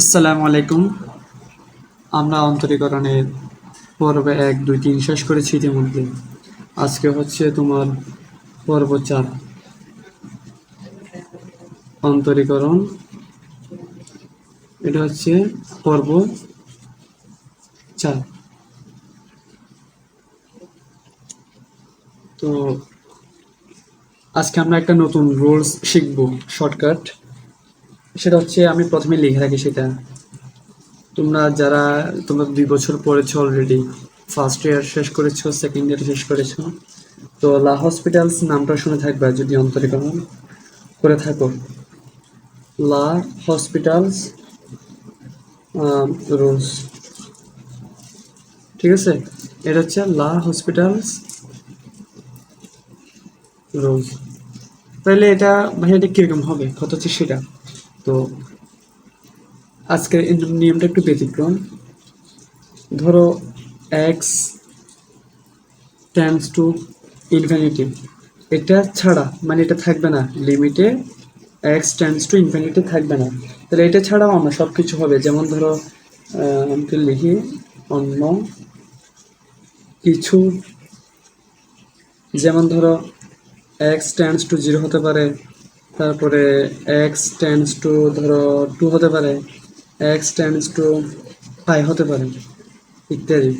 আসসালামু আলাইকুম। আমরা অন্তরীকরণের পর্বে এক, দুই, তিন শেষ করেছি ইতিমধ্যে। আজকে হচ্ছে তোমার পর্ব চার। অন্তরীকরণ এটা হচ্ছে পর্ব চার। তো আজকে আমরা একটা নতুন রুলস শিখব, শর্টকাট। সেটা হচ্ছে আমি প্রথমে লিখে রাখি সেটা। তোমরা যারা, তোমরা দুই বছর পড়েছো অলরেডি ফার্স্ট ইয়ার শেষ করেছ সেকেন্ড ইয়ার শেষ করেছ, তো লা হসপিটালস নামটা শুনে থাকবে যদি অন্তরীকরণ করে থাকো। লা হসপিটালস রুলস। ঠিক আছে? এটা হচ্ছে লা হসপিটালস, রুলস। তাহলে এটা ভাই এটা কীরকম হবে? কত হচ্ছে সেটা? তো আজকের নিয়মটা একটু ব্যতিক্রম। ধরো এক্স টেন্স টু ইনফিনিটি এটা ছাড়া মানে এটা থাকবে না। লিমিটে এক্স টেন্স টু ইনফিনিটি থাকবে না। তাহলে এটা ছাড়াও আমরা সব কিছু হবে। যেমন ধরো আমি লিখি। অন্য কিছু। যেমন ধরো এক্স টেন্স টু জিরো হতে পারে। তারপরে এক্স টেন্স টু ধরো টু হতে পারে এক্স টেন্স টু ফাইভ হতে পারে, ইত্যাদি।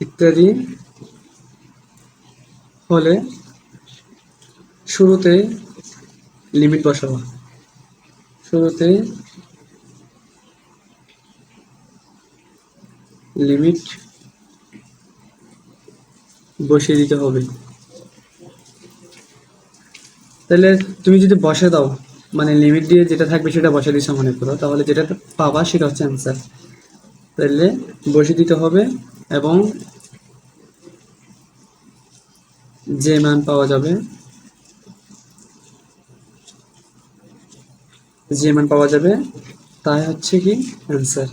ইত্যাদি হলে শুরুতে লিমিট বসাবো। শুরুতে লিমিট বসিয়ে দিতে হবে। তাহলে তুমি যদি বসে দাও মানে লিমিট দিয়ে যেটা থাকবে সেটা বসে দিছো মনে করো, তাহলে যেটা পাবা সেটা হচ্ছে অ্যান্সার তাহলে বসে দিতে হবে এবং যে মান পাওয়া যাবে, যে মান পাওয়া যাবে তাই হচ্ছে কি অ্যান্সার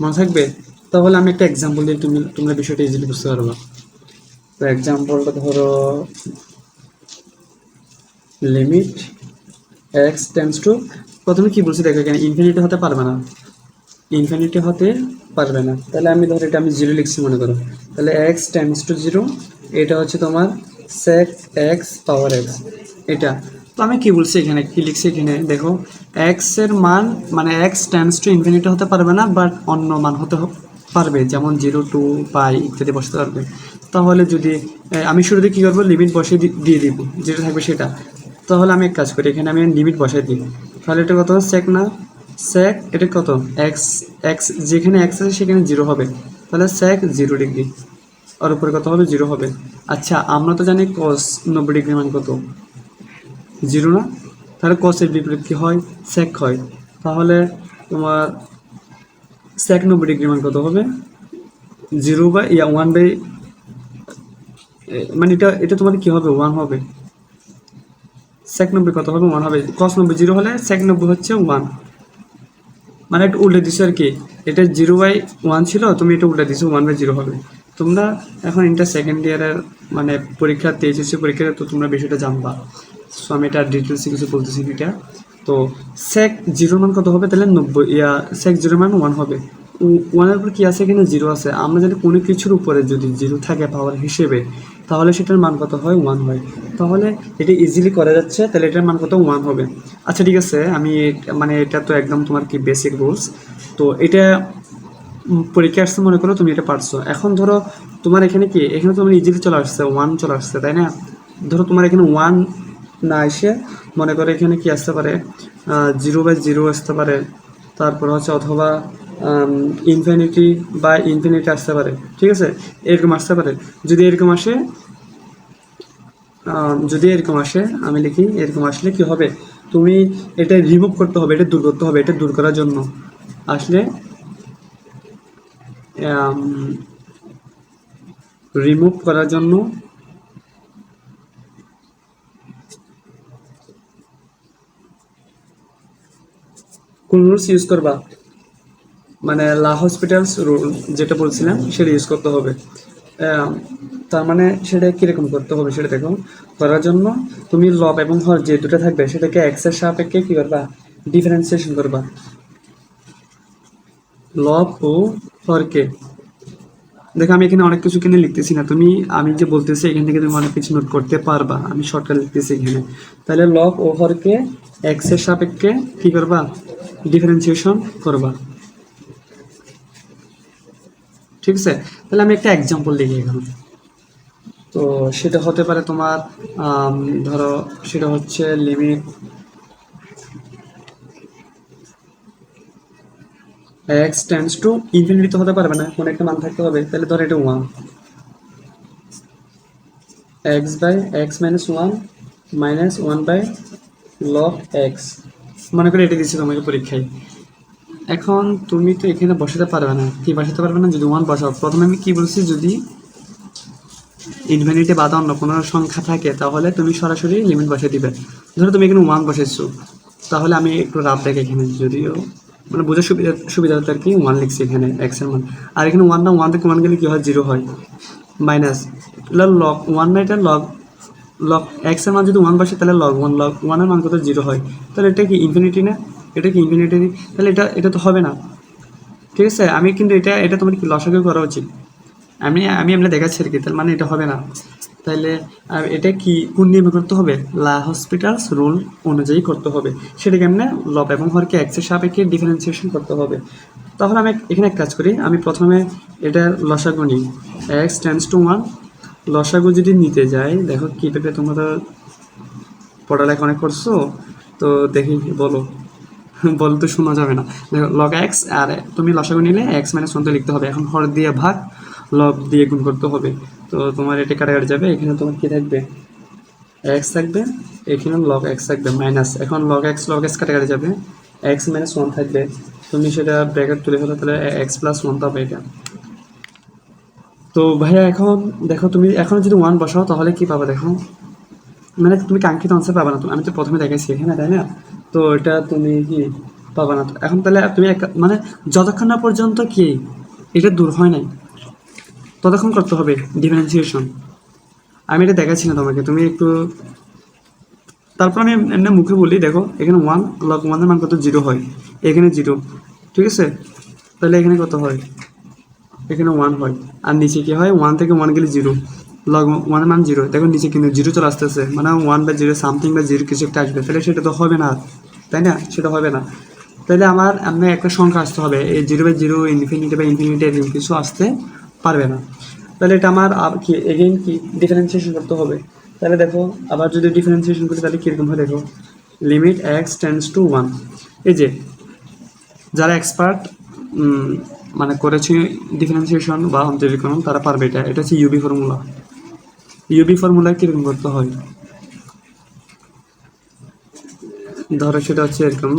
মনে থাকবে? তাহলে আমি একটা এক্সাম্পল দিয়ে তুমি, তোমরা বিষয়টা ইজিলি বুঝতে পারবা। তো এক্সাম্পলটা ধরো লিমিট এক্স টেন্স টু প্রথমে কি বলছি দেখো এখানে ইনফিনিটি হতে পারবে না। ইনফিনিটি হতে পারবে না। তাহলে আমি ধরো এটা আমি জিরো লিখছি মনে করো। তাহলে এক্স টেন্স টু জিরো এটা হচ্ছে তোমার সেক এক্স পাওয়ার এক্স এটা। তো আমি কি বলছি এখানে, কি লিখছি এখানে? দেখো এক্সের মান মানে এক্স টেন্স টু ইনফিনিটি হতে পারবে না বাট অন্য মান হতে পারবে, যেমন জিরো টু পাই ইত্যাদি বসতে পারবে। তাহলে যদি আমি শুরুতে কী করব? লিমিট বসিয়ে দিয়ে দিব, যেটা থাকবে সেটা। তাহলে আমি এক কাজ করি, এখানে আমি লিমিট বসাই দিই। তাহলে এটা কত? সেক না? সেক এটা কত? এক্স এক্স যেখানে এক্স আছে সেখানে জিরো হবে। তাহলে সেক জিরো ডিগ্রি আর উপরে কত হবে? জিরো হবে। আচ্ছা আমরা তো জানি কস নব্বই ডিগ্রি মান কত? জিরো না? তাহলে কসের বিপরীত কি হয়? সেক হয়। তাহলে তোমার সেক নব্বই ডিগ্রি মান কত হবে? জিরো বাই ইয়া ওয়ান বাই মানে এটা এটা তোমার কি হবে? ওয়ান হবে। সেক নব্বই কত হবে? ওয়ান হবে। কস নব্বই জিরো হলে সেক নব্বই হচ্ছে ওয়ান মানে একটু উল্টে দিছো আর কি। এটা জিরো বাই ওয়ান ছিল, তুমি এটা উল্টে দিছো ওয়ান বাই জিরো হবে। তোমরা এখন ইন্টার সেকেন্ড ইয়ারের মানে পরীক্ষা এইচএসসি পরীক্ষাতে তো তোমরা বিষয়টা জানবা। সো আমি এটা ডিটেলসে কিছু বলতেছি এটা তো সেক জিরোর মান কত হবে? তাহলে নব্বই। ইয়া সেক জিরো মান ওয়ান হবে। ওয়ানের উপর কী আছে এখানে? জিরো আছে। আমরা যদি কোনো কিছুর উপরে যদি জিরো থাকে পাওয়ার হিসেবে, তাহলে সেটার মান কত হয়? ওয়ান হয়। তাহলে এটা ইজিলি করা যাচ্ছে। তাহলে এটার মান কত? ওয়ান হবে। আচ্ছা ঠিক আছে। আমি মানে এটা তো একদম তোমার কি বেসিক রুলস তো এটা পরীক্ষা আসছে মনে করো, তুমি এটা পারছ। এখন ধরো তোমার এখানে কি? এখানে তোমার ইজিলি চলে আসছে ওয়ান চলে আসছে, তাই না? ধরো তোমার এখানে ওয়ান না এসে মনে করে এখানে কি আসতে পারে? জিরো বাই জিরো আসতে পারে। তারপর হচ্ছে অথবা ইনফিনিটি বা ইনফিনিটি আসতে পারে। ঠিক আছে? এরকম আসতে পারে। যদি এরকম আসে যদি এরকম আসে, আমি লিখি, এরকম আসলে কি হবে? তুমি এটা রিমুভ করতে হবে, এটা দূর করতে হবে, এটা দূর করার জন্য। আসলে রিমুভ করার জন্য কোন রুলস ইউজ করবা? মানে লা হসপিটালস রুল যেটা বলছিলাম, সেটা ইউজ করতে হবে। তার মানে সেটা কীরকম করতে হবে সেটা দেখো। করার জন্য তুমি লব এবং হর যে দুটো থাকবে, সেটাকে এক্সের সাপেক্ষে কি করবা? ডিফারেন্সিয়েশন করবা। লব ও হরকে দেখো, আমি এখানে অনেক কিছু কিনে লিখতেছি না। তুমি, আমি যে বলতেছি, এখান থেকে তুমি অনেক কিছু নোট করতে পারবা। আমি শর্টকাট লিখতেছি এখানে। তাহলে লব ও হরকে এক্সের সাপেক্ষে কি করবা? ডিফারেন্সিয়েশন করবা। ঠিক আছে? তাহলে আমি একটা এক্সাম্পল লিখি এখানে। তো সেটা হতে পারে তোমার ধরো সেটা হচ্ছে limit x tends to infinity তো হতে পারবে না, কোনো একটা মান থাকতে হবে। তাহলে ধরো এটা one x by x minus one minus one by log x মনে করে এটা দিচ্ছি তোমাকে পরীক্ষায়। এখন তুমি তো এখানে বসাতে পারবে না। কি বসাতে পারবে না? যদি ওয়ান বসাও। প্রথমে আমি কি বলছি? যদি ইনফিনিটি বাদা অন্য কোনো সংখ্যা থাকে, তাহলে তুমি সরাসরি লিমিট বসিয়ে দিবে। ধরো তুমি এখানে ওয়ান বসাইছো তাহলে আমি একটু রাফ দেখে এখানে, যদিও মানে বোঝার সুবিধা সুবিধার্থে আর কি ওয়ান লিখছি এখানে এক্সের মান। আর এখানে ওয়ান না ওয়ান থেকে ওয়ান গেলে কী হয়? জিরো হয়। মাইনাস লগ ওয়ান না এটা লগ লগ এক্সের মান যদি ওয়ান বসে, তাহলে লগ ওয়ান লগ ওয়ানের মান কত? জিরো হয়। তাহলে এটা কি ইনফিনিটি না? এটা কি ইনফিনিটি তাহলে এটা এটা তো হবে না। ঠিক আছে? আমি কিন্তু এটা এটা তোমার কি লসাগু করা উচিত? আমি আমি এমনি দেখাচ্ছি আর কি, তার মানে এটা হবে না। তাহলে, আর এটা কি, কোন নিয়মে করতে হবে? লা হসপিটালস রুল অনুযায়ী করতে হবে। সেটা কেমনে? লব এবং হরকে এক্সের সাপেক্ষে ডিফারেন্সিয়েশন করতে হবে। তাহলে আমি এখানে এক কাজ করি। আমি প্রথমে এটা লসাগু নিই। এক্স টেন্স টু ওয়ান লসাগু যদি নিতে যাই। দেখো কী পেপে তোমরা তো পড়ালেখা অনেক করছ, তো দেখি বলো। বল তো শোনা যাবে না। দেখো লগ এক্স আর তুমি লসাগু নিলে এক্স মাইনাস ওয়ান তো লিখতে হবে। এখন হর দিয়ে ভাগ লগ দিয়ে গুণ করতে হবে। তো তোমার এটা কাটাকাটি যাবে, এখানে তোমার কি থাকবে? এক্স থাকবে, এখানে লগ এক্স থাকবে মাইনাস এখন লগ এক্স লগ এক্স কাটাকাটি যাবে এক্স মাইনাস ওয়ান থাকবে। তুমি সেটা ব্র্যাকেট তুলে ফেলো, তাহলে এক্স প্লাস ওয়ান পাবে এটা। তো ভাইয়া, এখন দেখো তুমি, এখন যদি ওয়ান বসাও, তাহলে কি পাবে দেখো? মানে তুমি কাঙ্ক্ষিত আনসার পাবে না আমি তো প্রথমে দেখাইছি এখানে, তাই না? তো এটা তুমি কি পাবে না এখন তাহলে তুমি মানে যতক্ষণ না পর্যন্ত কি, এটা দূর হয় নাই, ততক্ষণ করতে হবে ডিফারেন্সিয়েশন আমি এটা দেখাচ্ছি না তোমাকে, তুমি একটু তারপর আমি এমনি মুখে বলি, দেখো, এখানে ওয়ান লগ ওয়ানের মান কত? জিরো হয়। এখানে জিরো ঠিক আছে? তাহলে এখানে কত হয়? এখানে ওয়ান হয়। আর নিচে কি হয়? ওয়ান থেকে ওয়ান গেলে জিরো লগ ওয়ানের মান জিরো দেখো নিচে কিন্তু জিরো চলে আসতেছে। মানে ওয়ান বা জিরো সামথিং বা জিরো কিছু একটা আসবে। তাহলে সেটা তো হবে না। তাই না? সেটা হবে না। তাহলে আমার এমনি একটা সংখ্যা আসতে হবে। এই জিরো বাই জিরো ইনফিনিটি বা ইনফিনিটি এরকম কিছু আসতে পারবে না। তাহলে এটা আমার কি এগেইন কি? ডিফারেন্সিয়েশন করতে হবে। তাহলে দেখো, আবার যদি ডিফারেন্সিয়েশন করি, তাহলে কীরকম হয় দেখো? Limit x tends to one এই যে, যারা এক্সপার্ট মানে করেছে ডিফারেন্সিয়েশন বা অন্তরীকরণ, তারা পারবে এটা। এটা হচ্ছে ইউবি ফর্মুলা ইউবি ফর্মুলা কীরকম করতে হয়? ধরো সেটা হচ্ছে এরকম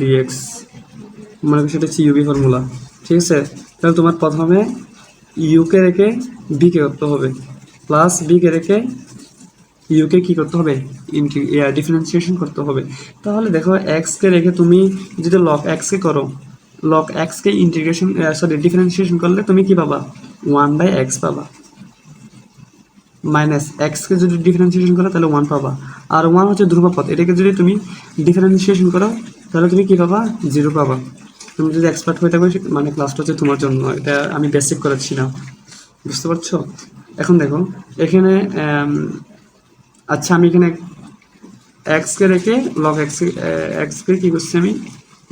ডিএক্স মনে করো সেটা হচ্ছে ইউবি ফর্মুলা ঠিক আছে? তাহলে তোমার প্রথমে ইউকে রেখে বিকে করতে হবে। প্লাস বিকে রেখে ইউকে কি করতে হবে? ডিফারেন্সিয়েশন করতে হবে। তাহলে দেখো এক্সকে রেখে তুমি যদি লক এক্সকে করো লক এক্সকে ইন্টিগ্রেশন সরি ডিফারেন্সিয়েশন করলে তুমি কি পাবা? ওয়ান বাই এক্স পাবা। মাইনাস এক্সকে যদি ডিফারেন্সিয়েশন করো, তাহলে ওয়ান পাবা। আর ওয়ান হচ্ছে ধ্রুবপদ এটাকে যদি তুমি ডিফারেন্সিয়েশন করো, তাহলে তুমি কি পাবা? জিরো পাবা। তুমি যদি এক্সপার্ট হয়ে থাকো মানে ক্লাসটা হচ্ছে তোমার জন্য। এটা আমি বেসিক করাচ্ছি না। বুঝতে পারছ? এখন দেখো, এখানে আচ্ছা আমি এখানে এক্সকে রেখে লগ এক্স এক্সকে কী করছি আমি?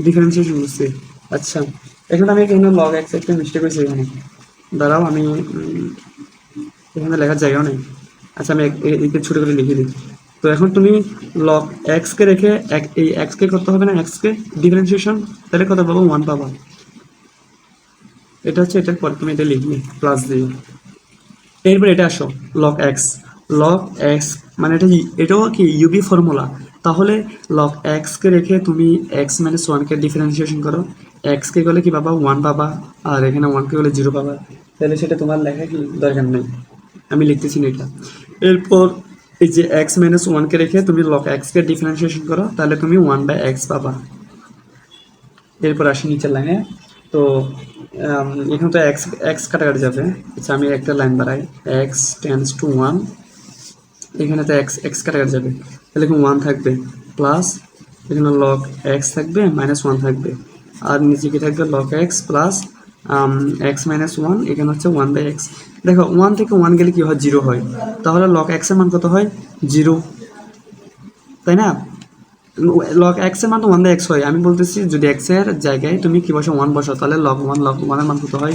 ডিফারেন্সিয়েশন করছি। আচ্ছা এখানে আমি এখানে লগ এক্স একটা মিস্টেক হয়েছে এখানে। দাঁড়াও, আমি এখানে লেখার জায়গাও নেই। আচ্ছা আমি এক- ছোটো করে লিখে দিই। তো এখন তুমি লগ এক্সকে রেখে এক এই এক্সকে করতে হবে না এক্সকে ডিফারেন্সিয়েশন তাহলে কত পাবো? ওয়ান পাবো। এটা হচ্ছে, এটার পর তুমি এটা লিখবে প্লাস দিয়ে। এরপর এটা আসো লক এক্স লক এক্স মানে এটা এটাও কি ইউবি ফর্মুলা তাহলে লক এক্সকে রেখে তুমি এক্স মাইনাস ওয়ানকে ডিফারেন্সিয়েশন করো। এক্সকে গেলে কি পাবা ওয়ান পাবা? আর এখানে ওয়ানকে গেলে জিরো পাবা? তাহলে সেটা তোমার লেখা কি দরকার নেই। আমি লিখতেছি না এটা। এরপর এই যে এক্স মাইনাস ওয়ানকে রেখে তুমি লক এক্সকে ডিফারেন্সিয়েশন করো, তাহলে তুমি ওয়ান বাই এক্স পাবা। এরপর আসি নিচের লাইনে তো এখানে তো এক্স এক্স কাটাকাটি যাবে। আচ্ছা আমি একটা লাইন বাড়াই। এক্স টেন্স টু ওয়ান এখানে তো এক্স এক্স কাটাকাটি যাবে। তাহলে ওয়ান থাকবে। প্লাস এখানে লক এক্স থাকবে মাইনাস ওয়ান থাকবে। আর নিচে কি থাকবে? Log x plus x minus one এখানে হচ্ছে ওয়ান বাই এক্স দেখো ওয়ান থেকে ওয়ান গেলে কি হয়? জিরো হয়। তাহলে লক এক্সের মান কত হয়? জিরো তাই না? লগ এক্সের মান তো ওয়ান বাই এক্স হয়। আমি বলতেছি, যদি এক্সের জায়গায় তুমি কি বসো ওয়ান বসো তাহলে লগ ওয়ান লগ ওয়ানের মান কত হয়?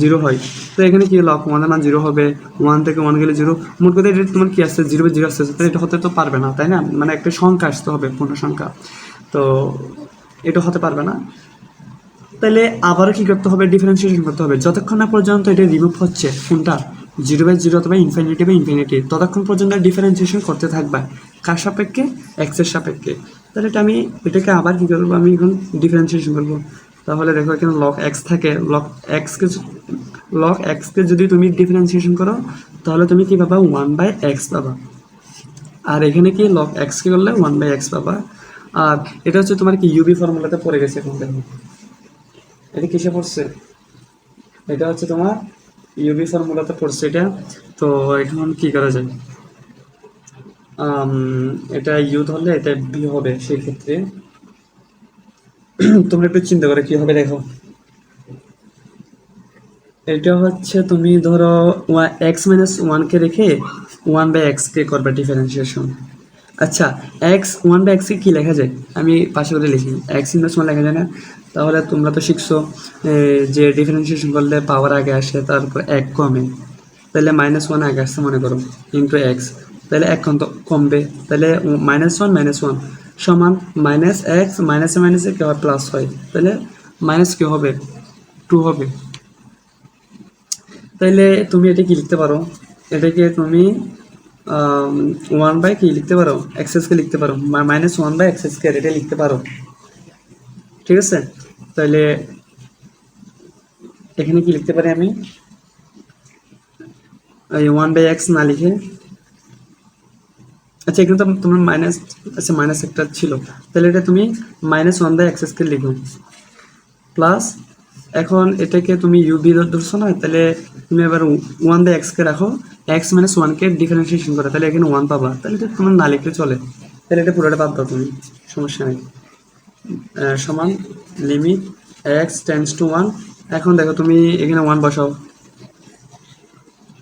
জিরো হয়। তো এখানে কি লগ ওয়ানের মান জিরো হবে? ওয়ান থেকে ওয়ান গেলে জিরো মোট কথা এটা তোমার কি আসছে? জিরো জিরো আসছে। তাহলে এটা হতে তো পারবে না, তাই না? মানে একটা সংখ্যা আসতে হবে, পূর্ণ সংখ্যা। তো এটা হতে পারবে না। তাহলে আবারও কি করতে হবে? ডিফারেন্সিয়েশন করতে হবে। যতক্ষণ না পর্যন্ত এটা রিমুভ হচ্ছে, কোনটা? জিরো বাই জিরো অথবা ইনফিনিটি বাই ইনফিনিটি ততক্ষণ পর্যন্ত ডিফারেন্সিয়েশন করতে থাকবা। কার সাপেক্ষে? এক্সের সাপেক্ষে। তাহলে এটা আমি, এটাকে আবার কি করব? আমি এখন ডিফারেন্সিয়েশন করব। তাহলে দেখো এখানে লক এক্স থাকে। লক এক্সকে লক এক্সকে যদি তুমি ডিফারেন্সিয়েশন করো, তাহলে তুমি কী পাবা? ওয়ান বাই এক্স পাবা। আর এখানে কি? লক এক্সকে করলে ওয়ান বাই এক্স পাবা। আর এটা হচ্ছে তোমার কি ইউবি ফর্মুলাতে পড়ে গেছে এখন দেখো। এটা কিসে পড়ছে? এটা হচ্ছে তোমার ইউবি ফর্মুলাতে পড়ছে এটা। তো এখন কি করা যায়? এটা ইউ ধরলে এটা বি হবে সেই ক্ষেত্রে তোমরা একটু চিন্তা করে, কি হবে দেখো। এটা হচ্ছে তুমি ধরো এক্স মাইনাস ওয়ানকে রেখে ওয়ান বাই এক্সকে করবে ডিফারেন্সিয়েশন আচ্ছা এক্স ওয়ান বাই এক্সকে কী লেখা যায়? আমি পাশে করে লিখি। এক্স ইনভার্স ওয়ান লেখা যায় না? তাহলে তোমরা তো শিখছো যে ডিফারেন্সিয়েশন করলে পাওয়ার আগে আসে, তারপর এক কমে। তাহলে মাইনাস ওয়ান আগে আসছে, মনে করো ইন্টু এক্স তাহলে এক কমবে। তাহলে মাইনাস ওয়ান মাইনাস ওয়ান সমান মাইনাস এক্স মাইনাসে মাইনাসে কি হয়? প্লাস হয়। তাহলে মাইনাস কি হবে? টু হবে। তাহলে তুমি এটা কি লিখতে পারো? এটাকে তুমি ওয়ান বাই কি লিখতে পারো? এক্সেসকে লিখতে পারো। মাইনাস ওয়ান বাই এক্সেসকে এটা লিখতে পারো। ঠিক আছে? তাহলে এখানে কি লিখতে পারি আমি? ওয়ান বাই এক্স না লিখে। আচ্ছা এখানে তো তোমার মাইনাস আচ্ছা মাইনাস একটা ছিল। তাহলে এটা তুমি মাইনাস ওয়ান বাই এক্সেসকে লিখো। প্লাস এখন এটাকে তুমি ইউবি ধরছো না, তাহলে তুমি এবার ওয়ান বাই এক্সকে রাখো। এক্স মাইনাস ওয়ানকে ডিফারেন্সিয়েশন করো, তাহলে এখানে ওয়ান পাবা। তাহলে এটা তোমার না লিখলে চলে। তাহলে এটা পুরোটা দাও তুমি, সমস্যা নেই। সমান limit x tends to one এখন দেখো তুমি এখানে ওয়ান বসাও।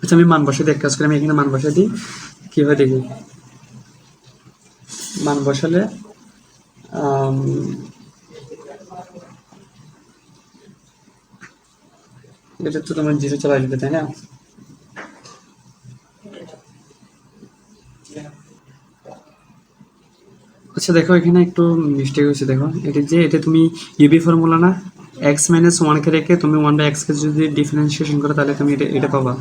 আচ্ছা আমি মান বসাই দিই এক কাজ করে, আমি এখানে মান বসাই দিই। কীভাবে দেখি মান বসালে এটা তো তোমার জিরো চলে আসবে তাই না? আচ্ছা দেখো, এখানে একটু মিস্টেক হয়েছে, দেখো। এটি যে, এটা তুমি ইউবি ফর্মুলা না এক্স মাইনাস ওয়ানকে রেখে তুমি ওয়ান বাই এক্সকে যদি ডিফারেন্সিয়েশন করো, তাহলে তুমি এটা এটা পাবা।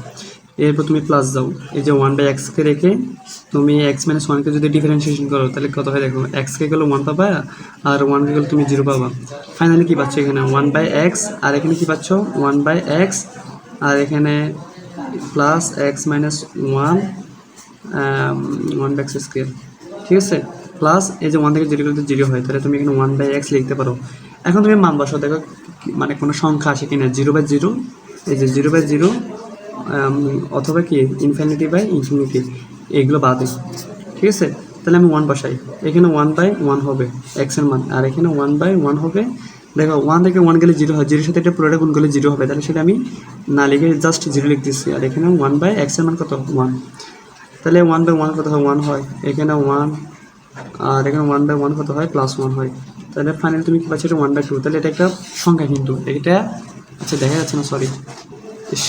এরপর তুমি প্লাস দাও। এই যে ওয়ান বাই এক্সকে রেখে তুমি এক্স মাইনাস ওয়ানকে যদি ডিফারেন্সিয়েশন করো, তাহলে কত হয় দেখো? এক্সকে গেলে ওয়ান পাবা আর ওয়ানকে গেলে তুমি জিরো পাবা। ফাইনালি কী পাচ্ছ এখানে? ওয়ান বাই এক্স আর এখানে কি পাচ্ছ? ওয়ান বাই এক্স আর এখানে plus x minus one one by x square ঠিক আছে? প্লাস এই যে ওয়ান থেকে জিরো করতে জিরো হয়, তাহলে তুমি এখানে ওয়ান বাই এক্স লিখতে পারো। এখন তুমি মান বসাও, দেখো মানে কোনো সংখ্যা আসে কিনা? জিরো বাই জিরো এই যে জিরো বাই জিরো অথবা কি ইনফিনিটি বাই ইনফিনিটি এগুলো বাদে ঠিক আছে? তাহলে আমি ওয়ান বসাই। এখানে ওয়ান বাই ওয়ান হবে এক্সের মান। আর এখানে ওয়ান বাই ওয়ান হবে, দেখো ওয়ান থেকে ওয়ান গেলে জিরো হয় জিরোর সাথে এটা পুরোটা গুণ করলে জিরো হবে, তাহলে সেটা আমি না লিখে জাস্ট জিরো লিখতেছি আর এখানে ওয়ান বাই এক্সের মান কত? ওয়ান তাহলে ওয়ান বাই ওয়ান কত হয়? ওয়ান হয়। এখানে ওয়ান আর এখানে ওয়ান বাই ওয়ান কত হয়? প্লাস ওয়ান হয়। তাহলে ফাইনালি তুমি কি পাচ্ছ? এটা ওয়ান বাই টু তাহলে এটা একটা সংখ্যা কিন্তু। এটা আচ্ছা দেখা যাচ্ছে না সরি ইস।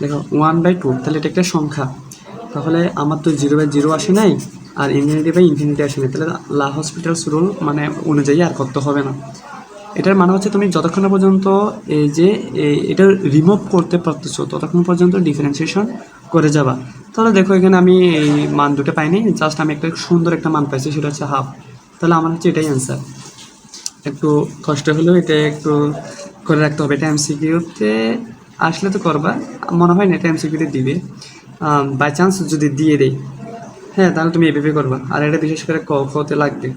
দেখো ওয়ান বাই টু তাহলে এটা একটা সংখ্যা। তাহলে আমার তো জিরো বাই জিরো আসে নাই, আর ইনফিনিটি বাই ইনফিনিটি আসে নাই। তাহলে লা হসপিটালস রুল মানে অনুযায়ী আর করতে হবে না। এটার মানে হচ্ছে তুমি যতক্ষণ পর্যন্ত এই যে এটা রিমুভ করতে পারতেছো, ততক্ষণ পর্যন্ত ডিফারেন্সিয়েশন করে যাবা। তাহলে দেখো, এখানে আমি এই মান দুটো পাইনি জাস্ট আমি একটা সুন্দর একটা মান পাইছি, সেটা হচ্ছে হাফ তাহলে আমার হচ্ছে এটাই অ্যান্সার একটু কষ্ট হলেও এটা একটু করে রাখতে হবে। এটা এমসিকিউতে আসলে তো করবা, মনে হয় না এটা এমসিকিউতে দিবে। বাই চান্স যদি দিয়ে দেয় হ্যাঁ তাহলে তুমি এভাবে করবা। আর এটা বিশেষ করে ক খতে লাগবে।